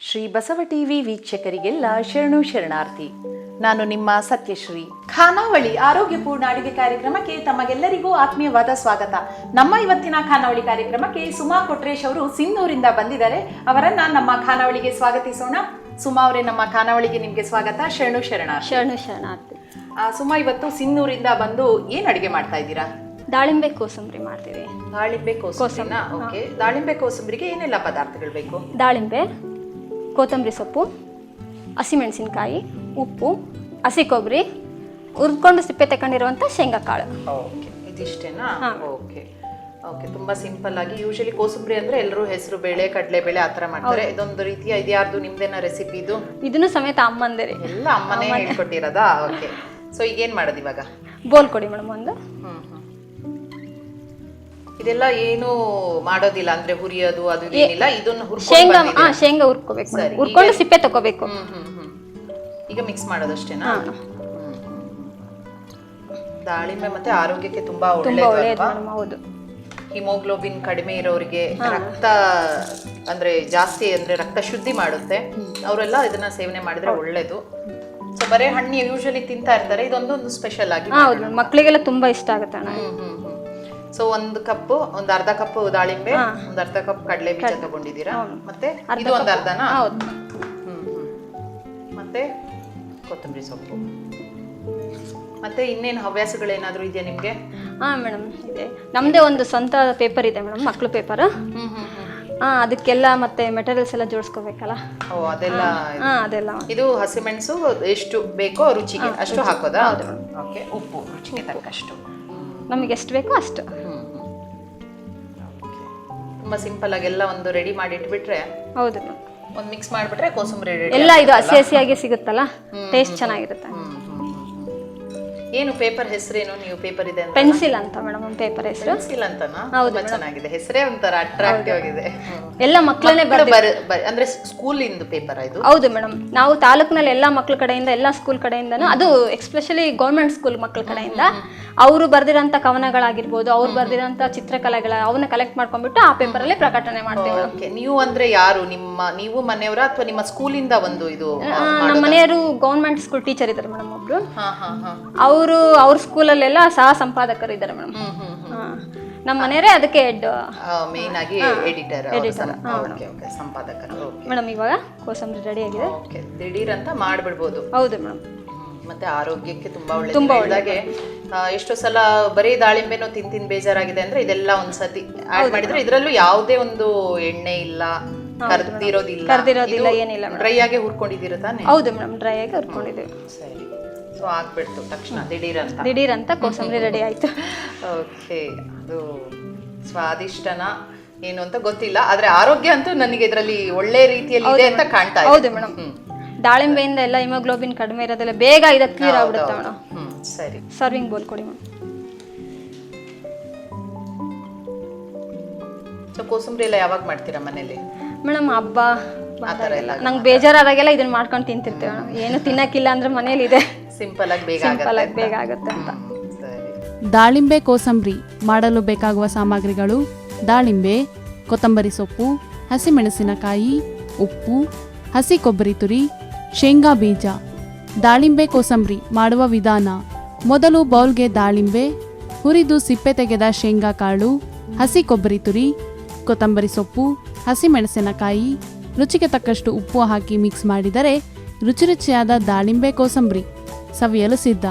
Shri Basava TV ವೀಕ್ಷಕರಿಗೆಲ್ಲ ಶರಣು ಶರಣಾರ್ಥಿ. ನಾನು ನಿಮ್ಮ ಸತ್ಯಶ್ರೀ. ಖಾನಾವಳಿ ಆರೋಗ್ಯಪೂರ್ಣ ಅಡುಗೆ ಕಾರ್ಯಕ್ರಮಕ್ಕೆ ತಮಗೆಲ್ಲರಿಗೂ ಆತ್ಮೀಯವಾದ ಸ್ವಾಗತ. ನಮ್ಮ ಇವತ್ತಿನ ಖಾನಾವಳಿ ಕಾರ್ಯಕ್ರಮಕ್ಕೆ ಸುಮಾ ಕೊಟ್ರೇಶ್ ಅವರು ಸಿಂಧೂರಿಂದ ಬಂದಿದ್ದಾರೆ. ಅವರನ್ನ ನಮ್ಮ ಖಾನಾವಳಿಗೆ ಸ್ವಾಗತಿಸೋಣ. ಸುಮಾ ಅವರೇ ನಮ್ಮ ಖಾನಾವಳಿಗೆ ನಿಮ್ಗೆ ಸ್ವಾಗತ. ಶರಣು ಶರಣಾರ್ಥಿ. ಶರಣು ಶರಣಾರ್ಥಿ. ಆ, ಸುಮಾ ಇವತ್ತು ಸಿಂಧೂರಿಂದ ಬಂದು ಏನ್ ಅಡಿಗೆ ಮಾಡ್ತಾ ಇದ್ದೀರಾ? ದಾಳಿಂಬೆ ಕೋಸಂಬರಿ ಮಾಡ್ತೀವಿ. ದಾಳಿಂಬೆ ಕೋಸಂಬರಿ. ಓಕೆ. ದಾಳಿಂಬೆ ಕೋಸಂಬರಿಗೆ ಏನೆಲ್ಲ ಪದಾರ್ಥಗಳು ಬೇಕು? ದಾಳಿಂಬೆ ಕೊತ್ತಂಬರಿ ಸೊಪ್ಪು ಹಸಿಮೆಣಸಿನ್ಕಾಯಿ ಉಪ್ಪು ಹಸಿ ಕೊಬ್ಬರಿ ಹುರ್ಕೊಂಡು ಸಿಪ್ಪೆ ತಗೊಂಡಿರುವಂಥ ಶೇಂಗಾ ಕಾಳು. ಓಕೆ ಇದಿಷ್ಟೇನಾ? ಓಕೆ ಓಕೆ ತುಂಬಾ ಸಿಂಪಲ್ ಆಗಿ ಯೂಶಲಿ ಕೋಸಂಬರಿ ಅಂದ್ರೆ ಎಲ್ಲರೂ ಹೆಸರು ಬೇಳೆ ಕಡಲೆ ಬೇಳೆ ಆತರ ಮಾಡ್ತಾರೆ. ಇದೊಂದು ರೀತಿಯ ಇದ್ಯಾರ್ದು ನಿಮ್ದೇನ ರೆಸಿಪಿ ಇದು? ಇದನ್ನು ಸಮೇತ ಅಮ್ಮಂದೇ ಎಲ್ಲ ಅಮ್ಮನೇ ಹೇಳ್ಕೊಟ್ಟಿರೋದಾ? ಓಕೆ. ಸೊ ಈಗ ಏನ್ ಮಾಡೋದು ಇವಾಗ? ಬೋಲ್ ಕೊಡಿ ಮೇಡಮ್ ಒಂದು. ಹ್ಮ್. ಇದೆಲ್ಲ ಏನು ಮಾಡೋದಿಲ್ಲ ಅಂದ್ರೆ ಹುರಿಯೋದು ಅದು ಇದು ಏನಿಲ್ಲ ಇದನ್ನ ಹುರ್ಕೊಂಡು ಶೇಂಗಾ ಬಂದಿದ್ದೀರಾ? ಶೇಂಗಾ ಹುರ್ಕೋಬೇಕು ಸರಿ, ಹುರ್ಕೊಂಡು ಸಿಪ್ಪೆ ತಗೋಬೇಕು. ಹ್ಮ್ ಹ್ಮ್ ಹ್ಮ್. ಈಗ ಮಿಕ್ಸ್ ಮಾಡೋದಷ್ಟೇನಾ. ಹ್ಮ್, ಹ್ಮ್, ಹ್ಮ್. ದಾಳಿಂಬೆ ಮತ್ತೆ ಆರೋಗ್ಯಕ್ಕೆ ತುಂಬಾ ಒಳ್ಳೇದು? ಮೇಡಮ್ ಹೌದು. ಹಿಮೋಗ್ಲೋಬಿನ್ ಕಡಿಮೆ ಇರೋರಿಗೆ ರಕ್ತ ಅಂದ್ರೆ ಜಾಸ್ತಿ ಅಂದ್ರೆ ರಕ್ತ ಶುದ್ಧಿ ಮಾಡುತ್ತೆ. ಅವರೆಲ್ಲ ಇದನ್ನ ಸೇವನೆ ಮಾಡಿದ್ರೆ ಒಳ್ಳೇದು. ಸೊ ಬರೀ ಹಣ್ಣು ಯೂಶಲಿ ತಿಂತಾ ಇರ್ತಾರೆ ಇದೊಂದು ಸ್ಪೆಷಲ್ ಆಗಿ ಹಾಂ ಹೌದು. ಮೇಡಮ್ ಮಕ್ಕಳಿಗೆಲ್ಲ ತುಂಬಾ ಇಷ್ಟ ಆಗುತ್ತೆ ಅಣ್ಣ. ಸೊ ಒಂದು ಕಪ್ ಒಂದ್ ಅರ್ಧ ಕಪ್ ದಾಳಿಂಬೆ ಒಂದ್ ಅರ್ಧ ಕಪ್ ಕಡಲೆ ಬೀಜ ತಗೊಂಡಿದ್ದೀರಾ? ಮತ್ತೆ ಇದು ಒಂದ್ ಅರ್ಧನಾ? ಮತ್ತೆ ಕೊತ್ತಂಬರಿ ಸೊಪ್ಪು. ಮತ್ತೆ ಇನ್ನೇನು ಹವ್ಯಾಸಗಳೇನಾದರೂ ಇದೆಯಾ ನಿಮ್ಗೆ? ಹಾಂ ಮೇಡಮ್ ಇದೆ. ನಮ್ಮದೇ ಒಂದು ಸ್ವಂತ ಪೇಪರ್ ಇದೆ ಮೇಡಮ್ ಮಕ್ಕಳು ಪೇಪರ್ ಹಾಂ ಅದಕ್ಕೆಲ್ಲ ಮತ್ತೆ ಮೆಟೀರಿಯಲ್ಸ್ ಎಲ್ಲ ಜೋಡಿಸ್ಕೋಬೇಕಲ್ಲ? ಓ ಅದೆಲ್ಲ ಹಾಂ ಅದೆಲ್ಲ. ಇದು ಹಸಿಮೆಣಸು ಎಷ್ಟು ಬೇಕೋ ರುಚಿಗೆ ಅಷ್ಟು ಹಾಕೋದಾ? ಓಕೆ ಉಪ್ಪು ರುಚಿಗೆ ತಕ್ಕಷ್ಟು. ನಮಗೆ ಎಷ್ಟು ಬೇಕೋ ಅಷ್ಟು. ತುಂಬಾ ಸಿಂಪಲ್ ಆಗಿ ಎಲ್ಲ ಒಂದು ರೆಡಿ ಮಾಡಿ ಇಟ್ಬಿಟ್ರೆ ಹೌದು. ಒಂದು ಮಿಕ್ಸ್ ಮಾಡಿಬಿಟ್ರೆ ಕೋಸಂಬರಿ ರೆಡಿ ಎಲ್ಲ ಇದು ಹಸಿ ಹಸಿಯಾಗಿ ಸಿಗುತ್ತಲ್ಲ? ಟೇಸ್ಟ್ ಚೆನ್ನಾಗಿರುತ್ತೆ. ಏನು ಪೇಪರ್ ಹೆಸರೇನು? ನೀವು ಪೇಪರ್ ಇದೆ ಪೆನ್ಸಿಲ್ ಅಂತ ಮೇಡಮ್ ಒಂದು ಪೇಪರ್ ಹೆಸರು. ಪೆನ್ಸಿಲ್ ಅಂತನಾ? ಹೌದು ಚೆನ್ನಾಗಿದೆ. ಹೆಸರೇ ಒಂಥರ ಅಟ್ರಾಕ್ಟಿವ್ ಆಗಿದೆ. ಎಲ್ಲ ಮಕ್ಕಳನ್ನೇ ಅಂದ್ರೆ ಸ್ಕೂಲ್ ಇಂದ ಪೇಪರ್ ಇದು? ಹೌದು ಮೇಡಮ್ ನಾವು ತಾಲೂಕಿನಲ್ಲಿ ಎಲ್ಲ ಮಕ್ಳ ಕಡೆಯಿಂದ ಎಲ್ಲ ಸ್ಕೂಲ್ ಕಡೆಯಿಂದನೂ ಅದು ಎಸ್ಪೆಷಲಿ ಗೌರ್ಮೆಂಟ್ ಸ್ಕೂಲ್ ಮಕ್ಕಳ ಕಡೆಯಿಂದ ಅವರು ಬರ್ದಿರೋಂಥ ಕವನಗಳಾಗಿರ್ಬೋದು ಅವ್ರು ಬರ್ದಿರೋಂಥ ಚಿತ್ರಕಲೆಗಳ ಅವನ್ನ ಕಲೆಕ್ಟ್ ಮಾಡ್ಕೊಂಡ್ಬಿಟ್ಟು ಆ ಪೇಪರಲ್ಲೇ ಪ್ರಕಟಣೆ ಮಾಡ್ತೀವಿ. ಓಕೆ ನೀವು ಅಂದ್ರೆ ಯಾರು? ನಿಮ್ಮ ನೀವು ಮನೆಯವರ ಅಥವಾ ನಿಮ್ಮ ಸ್ಕೂಲಿಂದ ಒಂದು ಇದು ನಮ್ಮ ಮನೆಯವರು ಗೌರ್ಮೆಂಟ್ ಸ್ಕೂಲ್ ಟೀಚರ್ ಇದ್ದಾರೆ ಮೇಡಮ್ ಒಬ್ರು. ಅವರು ಅವ್ರ ಸ್ಕೂಲಲ್ಲೆಲ್ಲ ಸಹ ಸಂಪಾದಕರು ಇದ್ದಾರೆ ಮೇಡಮ್ ನಮ್ಮ ಮನೆಯವರೇ ಅದಕ್ಕೆ ಹೆಡ್ ಮೇನ್ ಆಗಿ ಎಡಿಟರ್ ಓಕೆ ಓಕೆ ಸಂಪಾದಕರು. ಮೇಡಮ್ ಇವಾಗ ಕೋಸಂಬರಿ ರೆಡಿ ಆಗಿದೆ. ದಿಢೀರ್ ಅಂತ ಮಾಡ್ಬಿಡ್ಬೋದು. ಹೌದು ಮೇಡಮ್ ಮತ್ತೆ ಆರೋಗ್ಯಕ್ಕೆ ತುಂಬಾ ಒಳ್ಳೆ ತುಂಬಾ ಆ, ಎಷ್ಟೋ ಸಲ ಬರೀ ದಾಳಿಂಬೆನೋ ತಿನ್ ತಿನ್ ಬೇಜಾರಾಗಿದೆ ಅಂದ್ರೆ ಇದೆಲ್ಲ ಒಂದ್ಸತಿ ಆಡ್ ಮಾಡಿದ್ರೆ ಇದ್ರಲ್ಲೂ ಯಾವುದೇ ಒಂದು ಎಣ್ಣೆ ಇಲ್ಲ ಕರ್ದಿರೋದಿಲ್ಲ ಕರ್ದಿರೋದಿಲ್ಲ, ಏನಿಲ್ಲ ಡ್ರೈ ಆಗಿ ಹುರ್ಕೊಂಡಿದ್ದೀರ ತಾನೆ? ಹೌದು ಮೇಡಮ್ ಡ್ರೈ ಆಗಿ ಹುರ್ಕೊಂಡಿದ್ದೀವಿ. ಸರಿ. ಸೊ ಆಗ್ಬಿಡ್ತು ತಕ್ಷಣ ದಿಢೀರ್ ಅಂತ ದಿಢೀರ್ ಅಂತ ಕೋಸಂಬರಿ ರೆಡಿ ಆಯ್ತು. ಓಕೆ ಅದು ಸ್ವಾದಿಷ್ಟನ ಏನು ಅಂತ ಗೊತ್ತಿಲ್ಲ ಆದ್ರೆ ಆರೋಗ್ಯ ಅಂತೂ ನನಗೆ ಇದರಲ್ಲಿ ಒಳ್ಳೆ ರೀತಿಯಲ್ಲಿ ಇದೆ ಅಂತ ಕಾಣ್ತಾ ಇದೆ. ಹೌದು ಮೇಡಮ್. ದಾಳಿಂಬೆಯಿಂದ ಎಲ್ಲ ಹಿಮೋಗ್ಲೋಬಿನ್ ಕಡಿಮೆ ಇರೋದೆಲ್ಲ ಬೇಗ ಇದಕ್ಕೆ ಕ್ಲಿಯರ್ ಆಗ್ಬಿಡುತ್ತೆ ಮೇಡಮ್. ಹ್ಮ್ ಸರಿ. ಸರ್ವಿಂಗ್ ಬೋಲ್ ಕೊಡಿ ಮೇಡಮ್. ಸೊ ಕೋಸಂಬರಿ ಎಲ್ಲ ಯಾವಾಗ ಮಾಡ್ತೀರಾ ಮನೇಲಿ ಮೇಡಮ್ ಹಬ್ಬ ಆ ಥರ ಎಲ್ಲ ನಂಗೆ ಬೇಜಾರಾದಾಗೆಲ್ಲ ಇದನ್ನ ಮಾಡ್ಕೊಂಡು ತಿಂತಿರ್ತೇವೆ ಮೇಡಮ್. ಏನು ತಿನ್ನಕ್ಕಿಲ್ಲ ಅಂದ್ರೆ ಮನೇಲಿ ಇದೆ. ಸಿಂಪಲ್ ಆಗಿ ಬೇಗ ಸಿಂಪಲ್ ಆಗತ್ತೆ ಆಗಿ ಬೇಗ ಆಗುತ್ತೆ ಅಂತ. ಸರಿ. ದಾಳಿಂಬೆ ಕೋಸಂಬರಿ ಮಾಡಲು ಬೇಕಾಗುವ ಸಾಮಗ್ರಿಗಳು ದಾಳಿಂಬೆ ಕೊತ್ತಂಬರಿ ಸೊಪ್ಪು ಹಸಿಮೆಣಸಿನಕಾಯಿ ಉಪ್ಪು ಹಸಿ ಕೊಬ್ಬರಿ ತುರಿ ಶೇಂಗಾ ಬೀಜ, ದಾಳಿಂಬೆ ಕೋಸಂಬರಿ ಮಾಡುವ ವಿಧಾನ. ಮೊದಲು ಬೌಲ್ಗೆ ದಾಳಿಂಬೆ, ಹುರಿದು ಸಿಪ್ಪೆ ತೆಗೆದ ಶೇಂಗಾ ಕಾಳು, ಹಸಿ ಕೊಬ್ಬರಿ ತುರಿ, ಕೊತ್ತಂಬರಿ ಸೊಪ್ಪು ಹಸಿಮೆಣಸಿನಕಾಯಿ ರುಚಿಗೆ ತಕ್ಕಷ್ಟು ಉಪ್ಪು ಹಾಕಿ ಮಿಕ್ಸ್ ಮಾಡಿದರೆ ರುಚಿ ರುಚಿಯಾದ ದಾಳಿಂಬೆ ಕೋಸಂಬರಿ ಸವಿಯಲು ಸಿದ್ಧ.